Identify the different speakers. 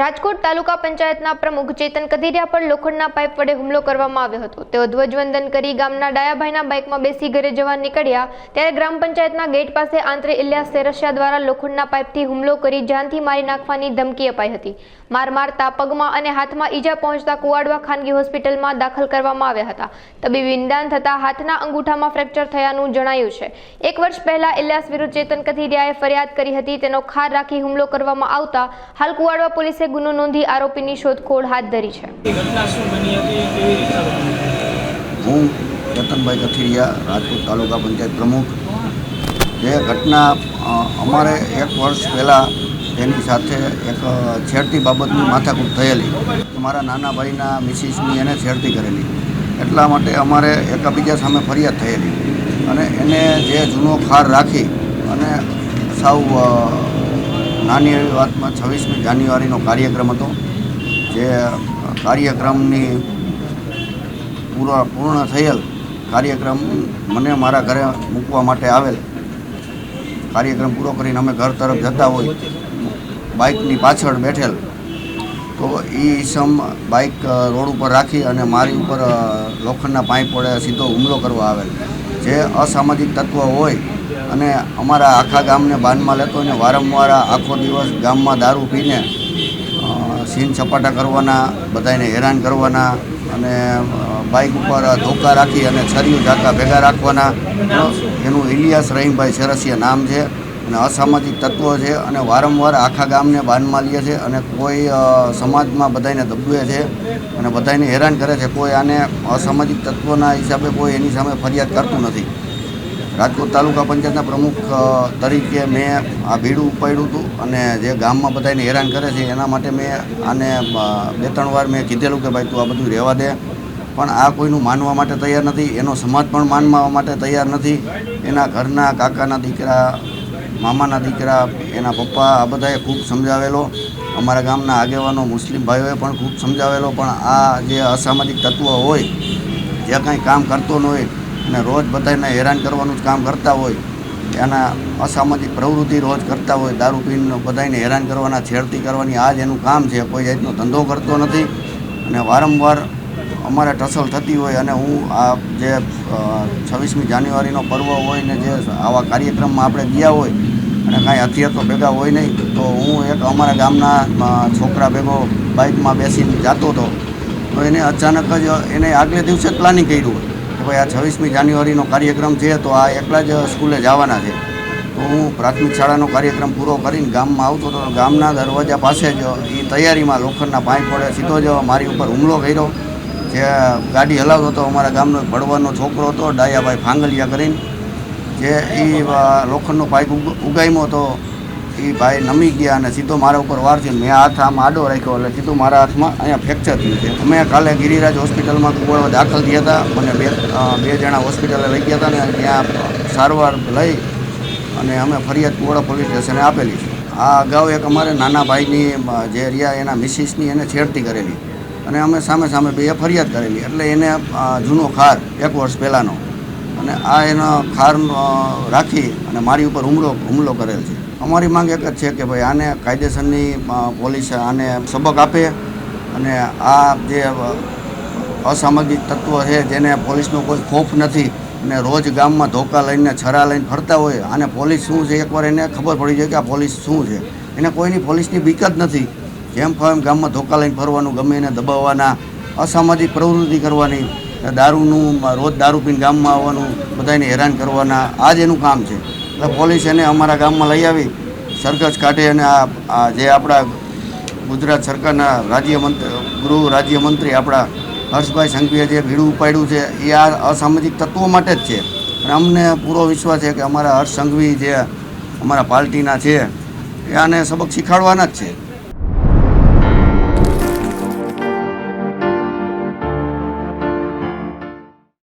Speaker 1: રાજકોટ તાલુકા પંચાયતના પ્રમુખ ચેતન કથિરિયા પર લોખંડના પાઇપ વડે હુમલો કરવામાં આવ્યો હતો. તેઓ ધ્વજવંદન કરી ગામના ડાયાભાઈના બાઇકમાં બેસી ઘરે જવા નીકળ્યા, ત્યારે ગ્રામ પંચાયતના ગેટ પાસે આંતરે ઇલિયાસ સેરસિયા દ્વારા લોખંડના પાઇપથી હુમલો કરી જાનથી મારી નાખવાની ધમકી અપાઈ હતી. માર મારતા પગમાં અને હાથમાં ઈજા પહોંચતા કુવાડવા ખાનગી હોસ્પિટલમાં દાખલ કરવામાં આવ્યા હતા. તબીબી નિદાન થતાં હાથના અંગૂઠામાં ફ્રેક્ચર થયાનું જણાયું છે. એક વર્ષ પહેલા ઇલિયાસ વિરુદ્ધ ચેતન કથિરિયાએ ફરિયાદ કરી હતી, તેનો ખાર રાખી હુમલો કરવામાં આવતા હાલ કુવાડવા પોલીસે ગુનો નોંધી આરોપીની શોધખોળ હાથ ધરી છે.
Speaker 2: એ ઘટના શું બની હતી? કેવી રીતના બની
Speaker 3: હું ચેતનભાઈ કથિરિયા રાજકોટ તાલુકા પંચાયત પ્રમુખ. જે ઘટના અમારે એક વર્ષ પહેલાં તેની સાથે એક છેડતી બાબતની માથાકૂટ થયેલી. મારા નાના ભાઈના મિસિસની એને છેડતી કરેલી. એટલા માટે અમારે એકબીજા સામે ફરિયાદ થયેલી. અને એને જે જૂનો ખાર રાખી અને સાવ નાની એવી વાતમાં છવ્વીસમી જાન્યુઆરીનો કાર્યક્રમ હતો, જે કાર્યક્રમની પૂરો પૂર્ણ થયેલ કાર્યક્રમ મને મારા ઘરે મૂકવા માટે આવેલ. કાર્યક્રમ પૂરો કરીને અમે ઘર તરફ જતા હોય, બાઇકની પાછળ બેઠેલ. તો એ ઈસમ બાઇક રોડ ઉપર રાખી અને મારી ઉપર લોખંડના પાઇપ વડે સીધો હુમલો કરવા આવેલ. જે અસામાજિક તત્વ હોય અને અમારા આખા ગામને બાનમાં લેતો અને વારંવાર આખો દિવસ ગામમાં દારૂ પીને સીન સપાટા કરવાના બધાને હેરાન કરવાના અને બાઇક ઉપર ધોકા રાખી અને છરિયું ઝાકા ભેગા રાખવાના. એનું ઇલિયાસ રહીમભાઈ સેરસિયા નામ છે અને અસામાજિક તત્વો છે અને વારંવાર આખા ગામને બાનમાં લે છે અને કોઈ સમાજમાં બધાને દબવે છે અને બધાને હેરાન કરે છે. કોઈ આને અસામાજિક તત્વોના હિસાબે કોઈ એની સામે ફરિયાદ કરતું નથી. રાજકોટ તાલુકા પંચાયતના પ્રમુખ તરીકે મેં આ ભીડું ઉપાડ્યું હતું અને જે ગામમાં બધાને હેરાન કરે છે, એના માટે મેં આને બે ત્રણ વાર મેં કીધેલું કે ભાઈ તું આ બધું રહેવા દે. પણ આ કોઈનું માનવા માટે તૈયાર નથી, એનો સમાજ પણ માનવા માટે તૈયાર નથી. એના ઘરના, કાકાના દીકરા, મામાના દીકરા, એના પપ્પા, આ બધાએ ખૂબ સમજાવેલો. અમારા ગામના આગેવાનો મુસ્લિમ ભાઈઓએ પણ ખૂબ સમજાવેલો. પણ આ જે અસામાજિક તત્વ હોય જે કાંઈ કામ કરતો ન હોય અને રોજ બધાને હેરાન કરવાનું જ કામ કરતા હોય, એના અસામાજિક પ્રવૃત્તિ રોજ કરતા હોય, દારૂ પીને બધાને હેરાન કરવાના, છેડતી કરવાની આ જ એનું કામ છે. કોઈ જાતનો ધંધો કરતો નથી અને વારંવાર અમારે ટસલ થતી હોય અને હું આ જે છવ્વીસમી જાન્યુઆરીનો પર્વ હોય ને જે આવા કાર્યક્રમમાં આપણે ગયા હોય અને કાંઈ હથિયાર તો ભેગા હોય નહીં, તો હું એક અમારા ગામના છોકરા ભેગો બાઇકમાં બેસીને જતો હતો. તો એને અચાનક જ એને આગલે દિવસે પ્લાનિંગ કર્યું. હોય ભાઈ, આ છવ્વીસમી જાન્યુઆરીનો કાર્યક્રમ છે, તો આ એકલા જ સ્કૂલે જવાના છે. તો હું પ્રાથમિક શાળાનો કાર્યક્રમ પૂરો કરીને ગામમાં આવતો હતો ગામના દરવાજા પાસે જ એ તૈયારીમાં લોખંડના પાઇપ પડે, સીધો જ મારી ઉપર હુમલો કર્યો. જે ગાડી હલાવતો હતો, અમારા ગામનો ભડવાનો છોકરો હતો, ડાયાભાઈ ફાંગલિયા કરીને. જે એ લોખંડનો પાઇપ ઉગ- ઉગામ્યો હતો એ ભાઈ નમી ગયા અને સીધો મારા ઉપર વાર છે મેં હાથ આમ આડો રાખ્યો એટલે સીધું મારા હાથમાં અહીંયા ફ્રેક્ચર થયું છે. અમે કાલે ગિરિરાજ હોસ્પિટલમાં કુંવળવા દાખલ થયા હતા. મને બે બે જણા હોસ્પિટલે લઈ ગયા હતા ને ત્યાં સારવાર લઈ અને અમે ફરિયાદ કુંવળા પોલીસ સ્ટેશને આપેલી છે. આ અગાઉ એક અમારે નાના ભાઈની જે રહ્યા એના મિસિસની એને છેડતી કરેલી. અને અમે સામે સામે બે ફરિયાદ કરેલી. એટલે એને જૂનો ખાર, એક વર્ષ પહેલાંનો. અને આ એનો ખાર રાખી અને મારી ઉપર હુમલો હુમલો કરેલ છે. અમારી માંગ એક જ છે કે ભાઈ આને કાયદેસરની પોલીસ આને સબક આપે અને આ જે અસામાજિક તત્વ છે જેને પોલીસનો કોઈ ખોફ નથી અને રોજ ગામમાં ધોકા લઈને, છરા લઈને ફરતા હોય અને પોલીસ શું છે? એકવાર એને ખબર પડી જાય કે આ પોલીસ શું છે. એને કોઈની પોલીસની બીક જ નથી. જેમ ફાવે ગામમાં ધોકા લઈને ફરવાનું, ગમે એને દબાવવાના, અસામાજિક પ્રવૃત્તિ કરવાની, દારૂનું, રોજ દારૂ પીને ગામમાં આવવાનું બધાને હેરાન કરવાના, આ જ એનું કામ છે. એટલે પોલીસ એને અમારા ગામમાં લઈ આવી, સરઘસ કાઢે અને આ જે આપણા ગુજરાત સરકારના રાજ્યમંત્રી ગૃહ રાજ્યમંત્રી આપણા હર્ષભાઈ સંઘવીએ જે ભીડું ઉપાડ્યું છે, એ આ અસામાજિક તત્વો માટે જ છે. અને અમને પૂરો વિશ્વાસ છે કે અમારા હર્ષ સંઘવી જે અમારા પાર્ટીના છે, એ આને સબક શીખવાડવાના જ છે.